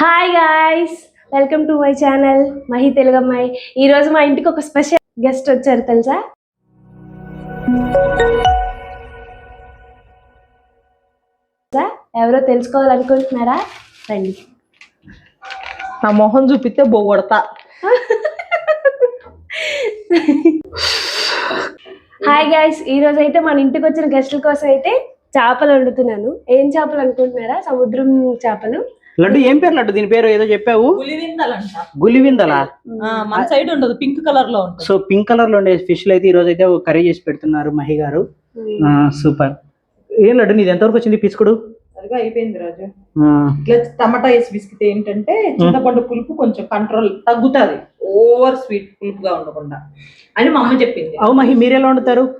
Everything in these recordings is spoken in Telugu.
Hi guys welcome to my channel Mahi తెలుగమ్మాయి ఈరోజు మా ఇంటికి ఒక స్పెషల్ గెస్ట్ వచ్చారు తెలుసా? ఎవరో తెలుసుకోవాలనుకుంటున్నారా? రండి. నా మొహం చూపిస్తే బొగొడతా. హాయ్ గాయ్స్ ఈ రోజు అయితే మన ఇంటికి వచ్చిన గెస్టుల కోసం అయితే చేపలు వండుతున్నాను. ఏం చేపలు అనుకుంటున్నారా? సముద్రం చేపలు. లడ్డు ఏం పేరు లడ్డు? దీని పేరు ఏదో చెప్పావు? పులివిందలంట గులివిందలా? ఆ, మన సైడ్ ఉండదు పింక్ కలర్లో ఉంటుంది. సో పింక్ కలర్లో ఉండే ఫిష్ అయితే ఈ రోజు అయితే కర్రీ చేసి పెడుతున్నారు మహి గారు. సూపర్. ఏం లడ్డు నీది? ఎంతవరకు వచ్చింది పిసుకుడు అయిపోయింది రాజు. ఇట్లా టమాటా వేసి బిస్కిట్ ఏంటంటే చింతపండు పులుపు కొంచెం కంట్రోల్ తగ్గుతుంది. ఓవర్ స్వీట్ పులుపుగా ఉండకుండా. అని మా అమ్మ చెప్పింది. అవు మహి మీరు ఎలా వండుతారు?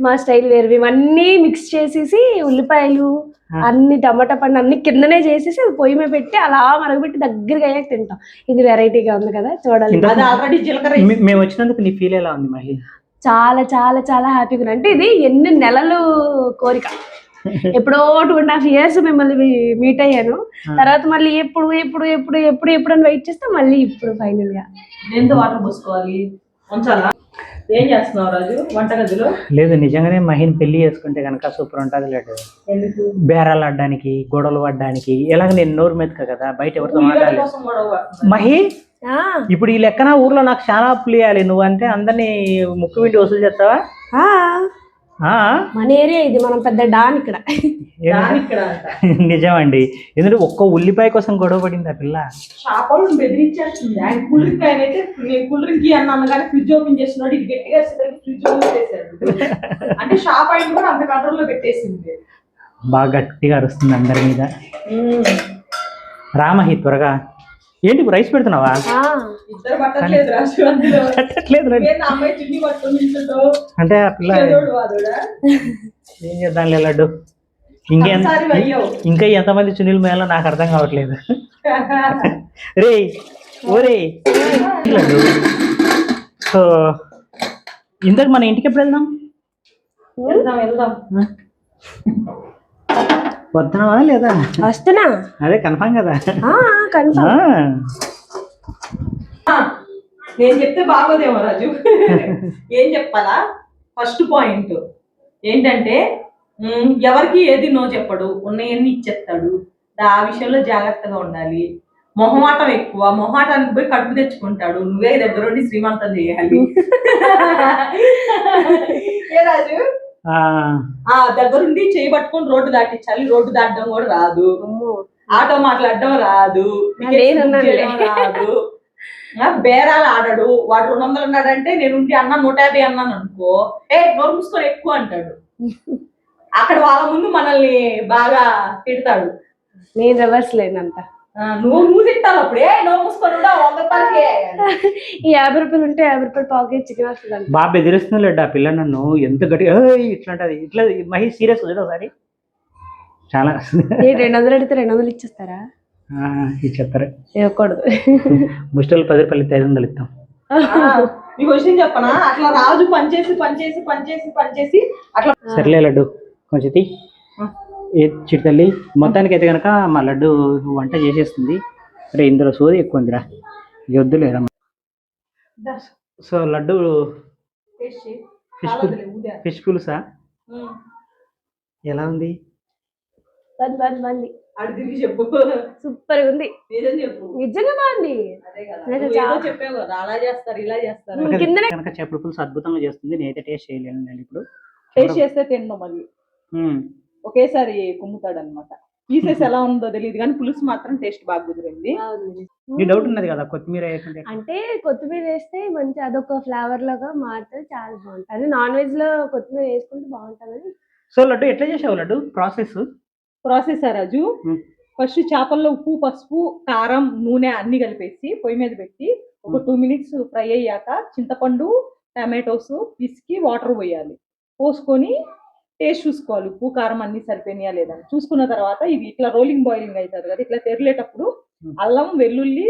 మా స్టైల్ వేరు ఇవన్నీ మిక్స్ చేసేసి ఉల్లిపాయలు. అన్ని టమాటా పండు అన్ని కిందనే చేసేసి అది పొయ్యి మీద పెట్టి అలా మరగబెట్టి దగ్గరగా అయ్యాక తింటాం. ఇది వెరైటీగా ఉంది కదా చూడాలి. మేము వచ్చినందుకు నీ ఫీల్ ఎలా ఉంది మహి? చాలా చాలా చాలా హ్యాపీగా ఉంది. అంటే ఇది ఎన్ని నెలలు కోరిక. ఎప్పుడో టూ అండ్ హాఫ్ ఇయర్స్ మిమ్మల్ని మీట్ అయ్యాను. తర్వాత మళ్ళీ ఎప్పుడు ఎప్పుడు ఎప్పుడు ఎప్పుడు ఎప్పుడు అని వెయిట్ చేస్తే మళ్ళీ ఇప్పుడు ఫైనల్గా ఎంత వాటర్ పోసుకోవాలి? ఏం చేస్తున్నావు రాజు? వంటగదిలో? లేదు నిజంగానే మహిని పెళ్ళి చేసుకుంటే కనుక సూపర్ ఉంటుంది ఎందుకు? బేరాలు ఆడడానికి గొడవలు పడడానికి ఎలాగ నేను నోరు మెతక కదా బయట ఎవరితో ఉల్లిగడ్డ మాట్లాడాలి కోసం గొడవ పడుతున్నా. మహి ఆ, ఇప్పుడు ఈ లెక్కన ఊర్లో నాకు చాలా అప్పులు ఇవ్వాలి నువ్వు అంటే అందరినీ ముక్కు వింటి వసూలు చేస్తావా? మన ఏరియా ఇది మనం పెద్ద డాన్ ఇక్కడ. నిజమండి. ఎందుకంటే ఒక్క ఉల్లిపాయ కోసం గొడవ పడింది ఆ పిల్ల. షాపులు బెదిరించేస్తుంది. ఆయన కూల్ డ్రింక్ ఆయన అయితే నేను కూల్ డ్రింక్ అన్నాను కానీ ఫ్రిడ్జ్ ఓపెన్ చేస్తున్నాడు. ఇది గట్టిగా ఫ్రిడ్జ్ ఓపెన్ చేశాడు. అంటే షాప్ ఆయన కూడా అంత కంట్రోల్లో పెట్టేసింది. బాగా గట్టిగా అరుస్తుంది అందరి మీద. రామహి త్వరగా. ఏంటి ఇప్పుడు రైస్ పెడుతున్నావా? అంటే ఆ పిల్ల ఏం చేద్దాం లడ్డు. అయ్యావు ఇంకా ఎంతమంది చున్నీలు మేలో నాకు అర్థం కావట్లేదు. రే ఓరే. లడ్డు. సో ఇంతకు మన ఇంటికి ఎప్పుడు వెళ్దాం? వెళ్దాం వెళ్దాం. వద్దామా లేదా? వస్తున్నా. అదే కన్ఫామ్ కదా. నేను చెప్తే బాగోదేమో రాజు. ఏం చెప్పాలా? ఫస్ట్ పాయింట్ ఏంటంటే ఎవరికి ఏది నో చెప్పడు ఉన్నాయన్ని ఇచ్చేస్తాడు. ఆ విషయంలో జాగ్రత్తగా ఉండాలి. మొహమాటం ఎక్కువ మొహమాటానికి పోయి కడుపు తెచ్చుకుంటాడు. నువ్వే దగ్గరుండి శ్రీమంతం చేయాలి ఏ రాజు? ఆ, ఆ దగ్గరుండి చేయి పట్టుకొని రోడ్డు దాటించాలి. రోడ్డు దాటడం కూడా రాదు. అమ్మో. ఆటో మాట్లాడడం రాదు. రాదు. బేరాలు ఆడడు. వాడు రెండు వందలు ఉన్నాడంటే నేను ఉండి అన్న నూట యాభై అన్నాను అనుకో. ఏ నోరు మూసుకొని ఎక్కువ అంటాడు. అక్కడ వాళ్ళ ముందు మనల్ని బాగా తిడతాడు. నేను రివర్స్ లేనంత. నువ్వు నువ్వు తిట్టాలి అప్పుడు. నోరు మూసుకొని వంద రూపాయలకి. ఈ యాభై రూపాయలు ఉంటే యాభై రూపాయలు పాకెట్ చికెన్ వస్తుంది బెదిరిస్తుంది లడ్డు ఆ పిల్ల నన్ను. ఎంత గట్టి ఏయ్ ఇట్లా అంటది ఇట్లా మహి సీరియస్ చూడు ఒకసారి. చాలా ఏ రెండు వందలు అడిగితే రెండు వందలు ఇచ్చేస్తారా? చెప్తారు ఇవ్వకూడదు. ముస్టోళ్ళు పది రూపాయలు ఇస్తే ఐదు వందలు ఇస్తాం. ఆ, నీకు విషయం చెప్పనా? అట్లా రాజు పనిచేసి పనిచేసి పనిచేసి పనిచేసి అట్లా సర్లే లడ్డు. కొంచెం తీ. ఏ చిట్టల్లి మొత్తానికి అయితే కనుక మా లడ్డు వంట చేసేస్తుంది. రే ఇందులో సోది ఎక్కువ ఉందిరా. ఇది వద్దులేరా సో లడ్డు ఫిష్. ఫిష్ పులుసా. ఎలా ఉంది? చెప్పు. సూపర్ ఉంది. నిజంగా బాగుంది నేను అలా చేస్తారు ఇలా చేస్తారు. ఉమ్. కిందనే- కనుక చేపల పులుసు అద్భుతంగా చేస్తుంది. నేనైతే టేస్ట్ చేయలేను నేను ఇప్పుడు. టేస్ట్ చేస్తే తిండం మళ్ళీ. ఒకేసారి కుమ్ముతాడు అనమాట పీసెస్ ఎలా ఉందో తెలియదు కానీ పులుసు మాత్రం టేస్ట్ బాగా కుదిరింది. డౌట్ ఉన్నది కదా కొత్తిమీర వేయకుంటే అంటే కొత్తిమీర వేస్తే మంచి అదొక ఫ్లేవర్ లాగా మారుతుంది చాలా బాగుంటుంది. అది నాన్ వెజ్లో కొత్తిమీర వేసుకుంటే బాగుంటుంది సో లడ్డు ఎట్లా చేసావు Laddu? Process process Raju. First చేపల్లో ఉప్పు పసుపు కారం నూనె అన్ని కలిపేసి పొయ్యి మీద పెట్టి ఒక టూ మినిట్స్ ఫ్రై అయ్యాక చింతపండు టమాటోస్ పిసికి వాటర్ పోయాలి. పోసుకొని టేస్ట్ చూసుకోవాలి. ఉప్పు కారం అన్ని సరిపోయినాయా లేదని చూసుకున్న తర్వాత ఇది ఇట్లా రోలింగ్ బాయిలింగ్ అవుతుంది కదా ఇట్లా తెరలేటప్పుడు. అల్లం వెల్లుల్లి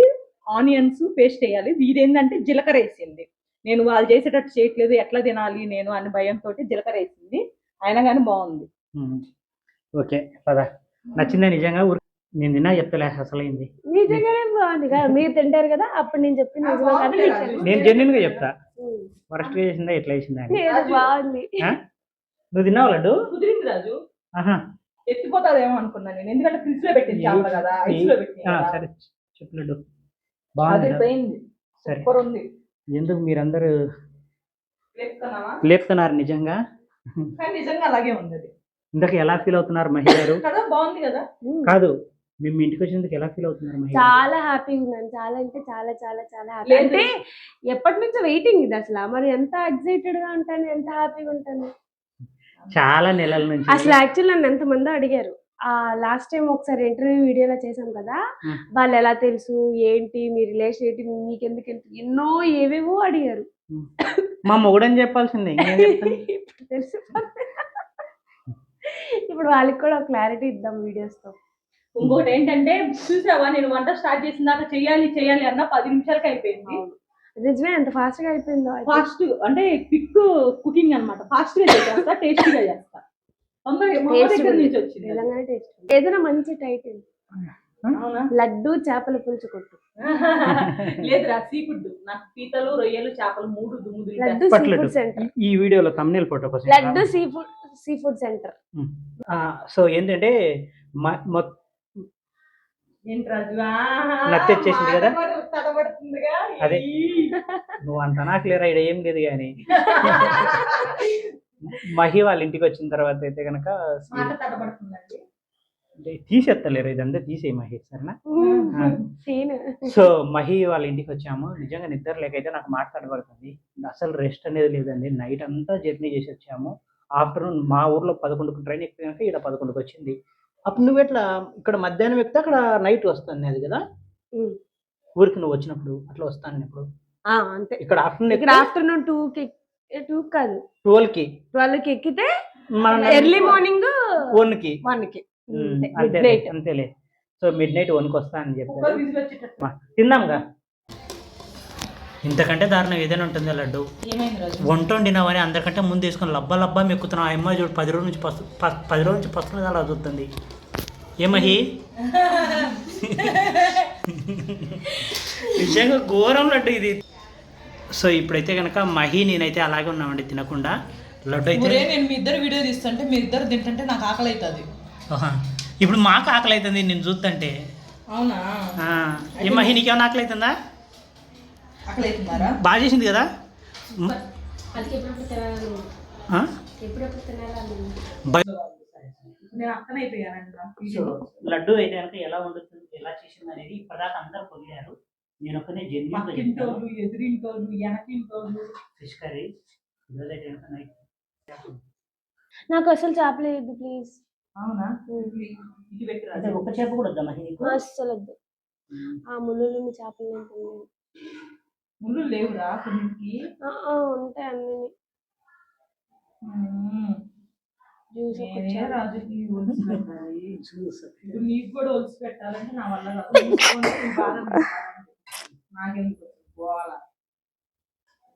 ఆనియన్స్ పేస్ట్ వేయాలి. ఇది ఏంటంటే జీలకర్ర వేసింది. నేను వాళ్ళు చేసేటట్టు చేయట్లేదు ఎట్లా తినాలి నేను అని భయంతో జీలకర్ర వేసింది. అయినా కానీ బాగుంది. ఓకే పదా. నచ్చిందా నిజంగా నేను తిన్నా చెప్తలే అసలు అయింది నిజంగానే బాగుంది కదా మీరు తింటారు కదా అప్పుడు నేను చెప్పింది. నేను జెన్యున్గా చెప్తా. వరస్ట్ చేసిందా ఎట్లా చేసిందా అని. లేదు, బాగుంది? నువ్వు తిన్నావు లడ్డు? కుదిరింది రాజు. ఆహా. ఎత్తిపోతాదేమో అనుకున్నాను నేను. ఎందుకంటే ఫ్రిడ్జ్లో పెట్టింది చేపలు కదా ఐస్లో పెట్టింది ఆ. సరే. చెప్పు లడ్డు. బాగుంది అది లడ్డు. పోయింది సరే. సూపర్ ఉంది. ఎందుకు మీరందరూ లేపుతున్నావా? లేపుతున్నారు నిజంగా? కానీ నిజంగా అలాగే ఉంది అది. ఇందాక ఎలా ఫీల్ అవుతున్నారు మహిళలు కదా బాగుంది కదా. కాదు మేము ఇంటికి వచ్చినందుకు ఎలా ఫీల్ అవుతున్నారు చాలా హ్యాపీగా ఉన్నాను. చాలా అంటే చాలా చాలా చాలా హ్యాపీ లేదు. అంటే ఎప్పటి నుంచో వెయిటింగ్ ఇది అసలు. మరి ఎంత ఎక్సైటెడ్గా ఉంటాను ఎంత హ్యాపీగా ఉంటాను? చాలా నెలల నుంచి. అసలు యాక్చువల్ నన్ను ఎంతమంది అడిగారు. ఆ లాస్ట్ టైం ఒకసారి ఇంటర్వ్యూ వీడియోలో చేసాం కదా. వాళ్ళు ఎలా తెలుసు ఏంటి మీ రిలేషన్ ఏంటి మీకు ఎందుకు ఎన్నో ఏవేవో అడిగారు. మా మొగుడని చెప్పాల్సిందే తెలుసు. ఇప్పుడు వాళ్ళకి కూడా క్లారిటీ ఇద్దాం వీడియోస్తో. ఇంకోటి ఏంటంటే చూసావా నేను వంట స్టార్ట్ చేసిన దాకా చెయ్యాలి చెయ్యాలి అన్న పది నిమిషాలకి అయిపోయింది. నిజమే ఎంత ఫాస్ట్గా అయిపోయిందో ఫాస్ట్ అంటే క్విక్ కుకింగ్ అన్నమాట. ఫాస్ట్గా చేసేస్తా టేస్టీగా చేస్తా. ఏదైనా మంచి టైటిల్. అవునా? లడ్డు చేపల పులుసు కొట్టు. లేదురా సీ ఫుడ్. నాకు పీతలు రొయ్యలు చేపలు మూడు దుమ్ము. Laddu sea food center. ఈ వీడియోలో thumbnail photo Laddu sea food sea food center. So ఏంటంటే మ- మొ- ఏంటి రాజు నత్తి వచ్చేసింది కదా? అదే. నువ్వు అంత నాకు లేరా ఇక్కడ ఏం లేదు కానీ మహి వాళ్ళ ఇంటికి వచ్చిన తర్వాత అయితే కనుక తీసేస్తలేరు ఇదంతా తీసేయి మహి సరేనా? సో మహి వాళ్ళ ఇంటికి వచ్చాము. నిజంగా నిద్ర లేకైతే నాకు మాట్లాడబడుతుంది అసలు రెస్ట్ అనేది లేదండి. నైట్ అంతా జర్నీ చేసి వచ్చాము. ఆఫ్టర్నూన్ మా ఊర్లో పదకొండుకు ట్రైన్ ఎక్కినాక ఇక్కడ పదకొండుకు వచ్చింది. అప్పుడు నువ్వు ఎట్లా ఇక్కడ మధ్యాహ్నం ఎక్కితే అక్కడ నైట్ వస్తుంది అది కదా? ఊరికి నువ్వు వచ్చినప్పుడు అట్లా వస్తాను ఇప్పుడు. అంతే. ఇక్కడ ఆఫ్టర్నూన్ ఇక్కడ ఆఫ్టర్నూన్ టూ కి టూ కాదు. ట్వెల్వ్కి. ట్వెల్వ్కి ఎక్కితే మన ఎర్లీ మార్నింగ్ వన్కి. వన్కి. అంతేలే అంతేలే. సో మిడ్ నైట్ వన్కి వస్తా అని చెప్పారు. విజిల్ వచ్చేటట్టు తిందాంగా? ఇంతకంటే దారుణం ఏదైనా ఉంటుంది లడ్డు? వంట వండినావని అందరికంటే ముందు వేసుకొని లబ్బా లబ్బా మెక్కుతున్నావు. ఆ అమ్మాయి చూడు పది రోజుల నుంచి పస్తు ప- పది రోజుల నుంచి పస్తులు అలా చూస్తుంది. ఏమహి నిజంగా ఘోరం లడ్డు ఇది. సో ఇప్పుడైతే కనుక మహి నేనైతే అలాగే ఉన్నామండి తినకుండా. లడ్డు అయితే నేను మీ ఇద్దరు వీడియో తీస్తుంటే మీరు ఇద్దరు తింటుంటే నాకు ఆకలి అవుతుంది. ఇప్పుడు మాకు ఆకలి అవుతుంది నేను చూస్తుంటే అవునా ఏ మహి నీకేమైనా ఆకలి అవుతుందా బాగా చేసింది కదా? లడ్డు అయితే కనుక ఎలా వండుతుంది ఎలా చేసింది అనేది ఇప్పటిదాకా అందరు పొగిడారు. నేను చెప్తాను. పక్కింటోళ్ళు ఎదురింటోళ్ళు వెనకింటోళ్ళు ఫిష్ కర్రీ కనుక నైట్ నాకు అసలు చేపలేదు ప్లీజ్ అవునా? ఇది ఒక్క చేప కూడా వద్దా మహి నీకు? అస్సలు వద్దు ఆ ముళ్ళు చేపలు. ముళ్ళు లేవురా కొన్నింటికి? ఉంటాయి అన్ని ఇప్పుడు నీకు కూడా ఒలిసి పెట్టాలంటే నా వల్ల. నాకెందుకు? పోవాల?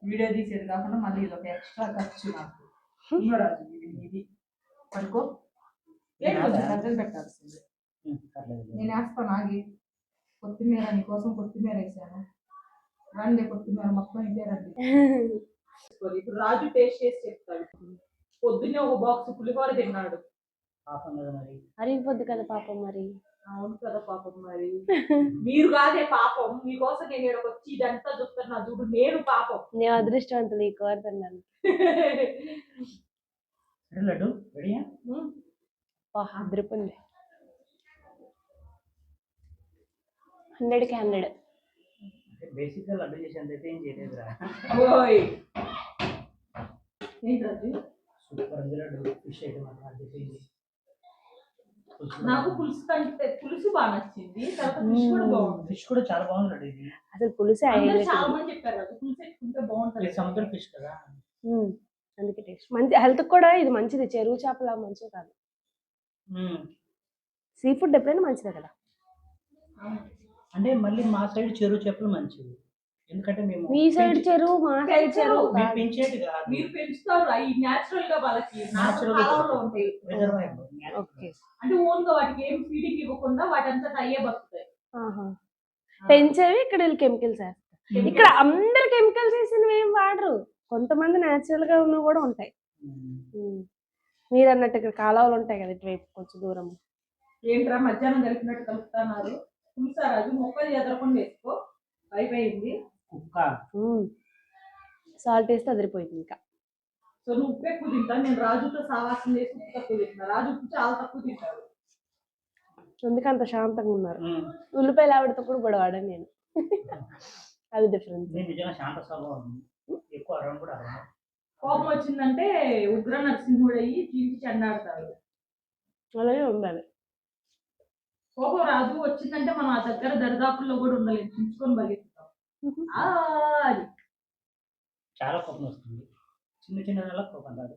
వీడియో తీసేది కాకుండా మళ్ళీ ఇది ఒక ఎక్స్ట్రా ఖర్చు నాకు. రాజు ఇది పడుకో. పెద్దది పెట్టాల్సింది. నేను వేస్తాను ఆగి. కొత్తిమీర నీకోసం కొత్తిమీర వేసాను. రండి కొత్తిమీర మొత్తం ఇదే రండి. ఇప్పుడు రాజు టేస్ట్ చేసి చెప్తాడు. పొద్దున్నే ఒక బాక్స్ పులిహోర తిన్నాడు. పాపం కదా మరి. అరిగిపోద్ది కదా పాపం మరి. అవును కదా పాపం మరి. మీరు కాదే పాపం. మీకోసం నేను ఇక్కడికి వచ్చి ఇదంతా చూస్తున్నా చూడు నేను పాపం. నేను అదృష్టవంతులు ఈ కోరుతున్నాను లడ్డు రెడీయా అదృపుంది హండ్రెడ్కి హండ్రెడ్. బేసిక్గా లడ్డు చేసేంత అయితే ఏం చేయలేదురా. ఓయ్. ఏంటి సూపర్ ఉంది లడ్డు ఫిష్ అయితే మాత్రం నాకు పులుసు కంటే పులుసు బాగా నచ్చింది తర్వాత ఫిష్ కూడా బాగుంది. ఫిష్ కూడా చాలా బాగుంది లడ్డు ఇది. అసలు పులుసు అందరూ చాలా మంది చెప్పారు పులుసు ఎక్కుంటే బాగుంటుంది. సముద్ర ఫిష్ కదా. అందుకే టేస్ట్. మంచి హెల్త్ కూడా ఇది మంచిది చెరువు చేపల మంచిది కాదు. సీ ఫుడ్ ఎప్పుడైనా మంచిదే కదా. అంటే మళ్ళీ మా సైడ్ చెరువు చేపలు మంచివి ఎందుకంటే మేము మీ సైడ్ చెరువు మా సైడ్ చెరువు మేము. పెంచేది కాదు. మీరు పెంచుతారు. అవి న్యాచురల్గా వాళ్ళకి Natural గా ఉంటాయి. ఓకే అంటే ఓన్గా. వాటికి ఏం ఫీడింగ్ ఇవ్వకుండా వాటి అంతా అయ్యే బతుకుతాయి. పెంచేవి ఇక్కడ వీళ్ళు కెమికల్స్ వేస్తారు. ఇక్కడ అందరు కెమికల్స్ వేసినవి ఏం వాడరు. కొంతమంది న్యాచురల్గా ఉన్నవి కూడా ఉంటాయి. ఉమ్. మీరు అన్నట్టు ఇక్కడ కాలువలు ఉంటాయి కదా ఇటువైపు కొంచెం దూరం ఏంట్రా మధ్యాహ్నం కలిపినట్టు కలుపుతున్నారు. చూసారా అది మొక్కలు ఎదరకుండా వేసుకో. అయిపోయింది. కుక్క. సాల్ట్ వేస్తే అదిరిపోయింది ఇంకా. సో నువ్వు ఉప్పు ఎక్కువ తింటాను నేను రాజుతో సావాసం చేసి ఉప్పు తక్కువ తింటున్నా. రాజు ఉప్పు చాలా తక్కువ తింటాడు. అందుకే అంత శాంతంగా ఉన్నారు. ఉల్లిపాయలు ఆవిడతో కూడా గొడవాడని నేను. అది డిఫరెన్స్ నిజంగా శాంత స్వభావం ఎక్కువ అరవను కూడా కోపం వచ్చిందంటే ఉగ్ర నరసింహుడు అయ్యి చీల్చి చెండాడతాడు అలాగే ఉండాలి. కోపం రాజు వచ్చిందంటే మనం ఆ దగ్గర దరిదాపుల్లో కూడా చించుకొని పరిగెత్తుతాం. ఆ అది. చాలా కోపం వస్తుంది. చిన్న చిన్న నెల కోపం రాదు.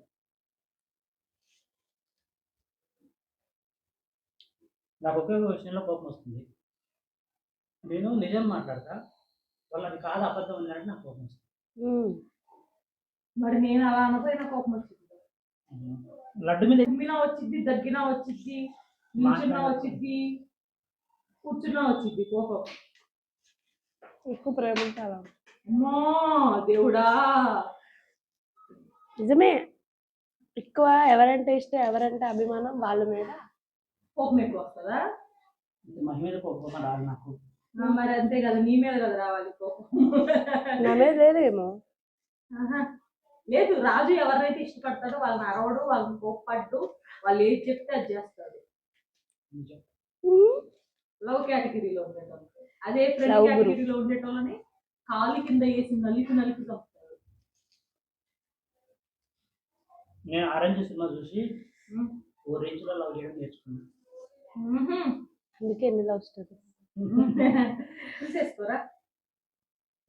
నాకు ఒకే విషయంలో కోపం వస్తుంది. నేను నిజం మాట్లాడతా వాళ్ళు అది కాదు అబద్ధం ఉందంటే నాకు కోపం వస్తుంది. మరి నేను అలా అనపోయినా కోపం వచ్చింది. లడ్డు మీద తుమ్మినా వచ్చింది దగ్గినా వచ్చింది నిల్చున్నా వచ్చింది. కూర్చున్నా వచ్చింది కోపం. ఎక్కువ ప్రేమ ఉంటే అలా ఉంటుంది. అమ్మా దేవుడా. నిజమే. ఎక్కువ ఎవరంటే ఇష్టం ఎవరంటే అభిమానం వాళ్ళ మీద? కోపం ఎక్కువ వస్తుందా? మహి మీద కోపం రాదు నాకు. ఆ, మరి అంతే కదా నీ మీద కదా రావాలి కోపం. నా మీద లేదేమో. ఆహా. లేదు రాజు ఎవరినైతే ఇష్టపడతాడో వాళ్ళని అరవడు వాళ్ళని కోప్పడ్డు వాళ్ళు ఏది చెప్తే అది చేస్తాడు. నిజం. ఉమ్. లవ్ కేటగిరీలో ఉండేటోళ్ళు. అదే ఫ్రెండ్. కేటగిరీలో ఉండేటోళ్ళని కాలు కింద వేసి నలిపి నలిపి చంపుతాడు నేను ఆరెంజ్ సినిమా చూసి. ఓ రేంజ్లో లవ్ చేయడం నేర్చుకున్నాను. అందుకే ఎన్ని లవ్ స్టోరీ చూసేసుకోరా?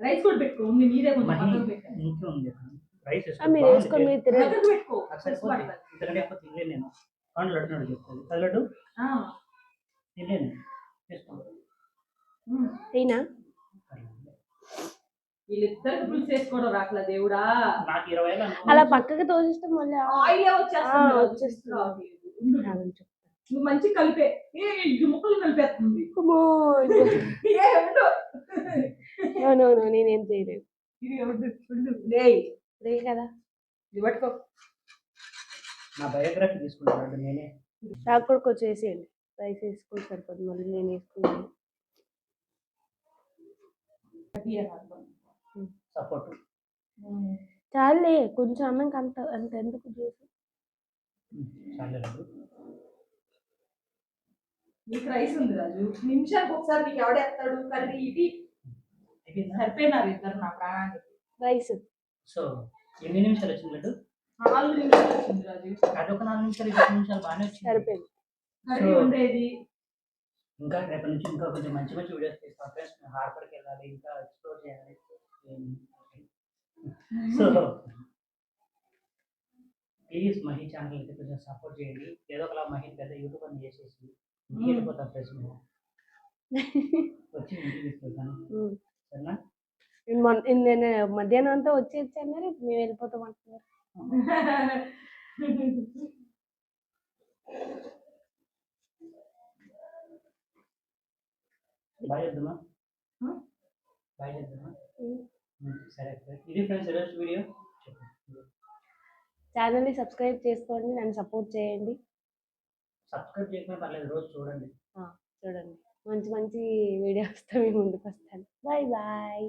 రైస్ కూడా పెట్టుకో ఉంది నీదే కొంచెం పెట్టాను. రైస్ మీరు వేసుకొని మీరు తినే పక్కకు పెట్టుకో అది సరిపోతుంది ఇంతకంటే ఎక్కువ తినలేను. అయినా? వీళ్ళిద్దరికి పులుసు వేసుకోవడం రాట్లా దేవుడా? నాకు ఇరవై. అలా పక్కకి తోసిస్తే మళ్ళీ ఆయిల్ వచ్చేస్తుంది. వచ్చేస్తుంది. నువ్వు మంచి కలిపే. ఏ ముక్కలు కలిపేస్తుంది. నేనేం చేయలేదు. ఇది కదా. ఇది పట్టుకో. నా బయోగ్రఫీ తీసుకున్నాను లడ్డు నేనే. నాకు కూడా కొంచెం వేసేయండి. రైస్ వేసుకొని సరిపోతుంది మళ్ళీ నేను వేసుకున్నాను. చాలే కొంచెం అన్నం అంత అంత ఎందుకు చూసి నీకు రైస్ ఉంది రాజు. నిమిషానికి ఒకసారి నీకు ఎవడేస్తాడు కర్రీ ఇది. సరిపోయినారు ఇద్దరు నా ప్రాణానికి. రైస్. సో ఎన్ని నిమిషాలు వచ్చింది లడ్డు? నాలుగు నిమిషాలు వచ్చింది రాజు. అదొక నాలుగు నిమిషాలు ఇరవై నిమిషాలు బాగానే వచ్చింది. సరిపోయింది. ఉండేది? ఇంకా రేపటి నుంచి ఇంకా కొంచెం మంచి మంచి వీడియోస్ తీస్తాం ఫ్రెండ్స్. హార్బర్కి వెళ్ళాలి ఇంకా ఎక్స్ప్లోర్ చేయాలి. సో ప్లీజ్ మహి ఛానల్ అయితే కొంచెం సపోర్ట్ చేయండి. ఏదో ఒకలా మహి పెద్ద యూట్యూబ్ అని చేసేసి వెళ్ళిపోతాం ఫ్రెండ్స్ మేము. వచ్చి ఇంటికి తీసుకెళ్తాను. సరేనా? నేను మధ్యాహ్నం అంతా వచ్చి అన్నారు మేము వెళ్ళిపోతాం అంటున్నారు. ఉమ్. Hmm, సరే. ఇది ఫ్రెండ్స్ ఈరోజు వీడియో. ఛానల్ని సబ్స్క్రైబ్ చేసుకోండి నన్ను సపోర్ట్ చేయండి. సబ్స్క్రైబ్ చేయకపోయినా పర్లేదు రోజు చూడండి. చూడండి. మంచి మంచి వీడియోస్తో మీ ముందుకు వస్తాను. Bye bye.